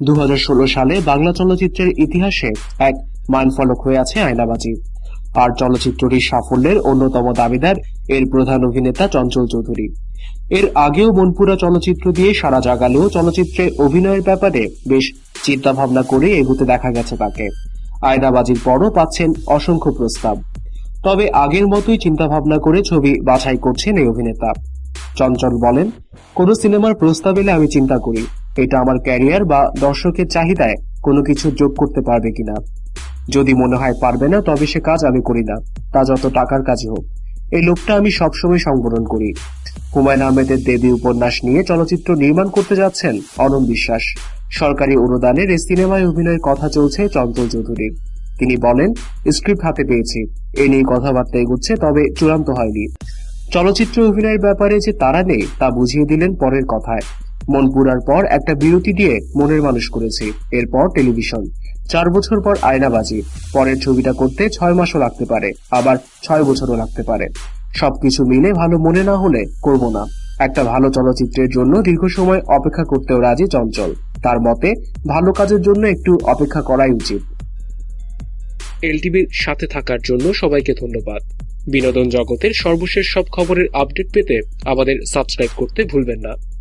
দু হাজার ষোলো সালে বাংলা চলচ্চিত্রের ইতিহাসে এক মাইলফলক হয়ে আছে আয়নাবাজি। আর চলচ্চিত্রটির সাফল্যের অন্যতম দাবিদার এর প্রধান অভিনেতা চঞ্চল চৌধুরী। এর আগেও মনপুরা চলচ্চিত্র দিয়ে সারা জাগালেও চলচ্চিত্রে অভিনয়ের ব্যাপারে বেশ চিন্তা ভাবনা করে এগুতে দেখা গেছে তাকে। আয়নাবাজির পরও পাচ্ছেন অসংখ্য প্রস্তাব। তবে আগের মতোই চিন্তা ভাবনা করে ছবি বাছাই করছেন এই অভিনেতা। চঞ্চল বলেন, কোনো সিনেমার প্রস্তাব এলে আমি চিন্তা করি। এটা আমার ক্যারিয়ার বা দর্শকের চাহিদায় কোনো কিছু যোগ করতে পারবে কিনা। যদি মনে হয় পারবে না, তবে সে কাজ আমি করি না। তা যত টাকার কাজই হোক। এই লোকটা আমি সবসময় সংবরণ করি। হুমায়ুন আহমেদের দেবী উপন্যাস নিয়ে চলচ্চিত্র নির্মাণ করতে যাচ্ছেন অনম বিশ্বাস। সরকারি অনুদানের এই সিনেমায় অভিনয়ের কথা চলছে চঞ্চল চৌধুরীর। তিনি বলেন, স্ক্রিপ্ট হাতে পেয়েছি। এ নিয়ে কথাবার্তা এগুচ্ছে, তবে চূড়ান্ত হয়নি। চলচ্চিত্র অভিনয়ের ব্যাপারে যে তারা নেই, তা বুঝিয়ে দিলেন পরের কথায়। মন পুরার পর একটা বিরতি দিয়ে মনের মানুষ করেছি। এরপর টেলিভিশন। চার বছর পর আয়নাবাজি পরের ছবিটা করতে ছয় মাসও লাগতে পারে। আবার ছয় বছরও লাগতে পারে। সবকিছু মিলে ভালো মনে না হলে করব না। একটা ভালো চলচ্চিত্রের জন্য দীর্ঘ সময় অপেক্ষা করতেও রাজি চঞ্চল। তার মতে, ভালো কাজের জন্য একটু অপেক্ষা করাই উচিত। এলটিভির সাথে থাকার জন্য সবাইকে ধন্যবাদ। বিনোদন জগতের সর্বশেষ সব খবরের আপডেট পেতে আমাদের সাবস্ক্রাইব করতে ভুলবেন না।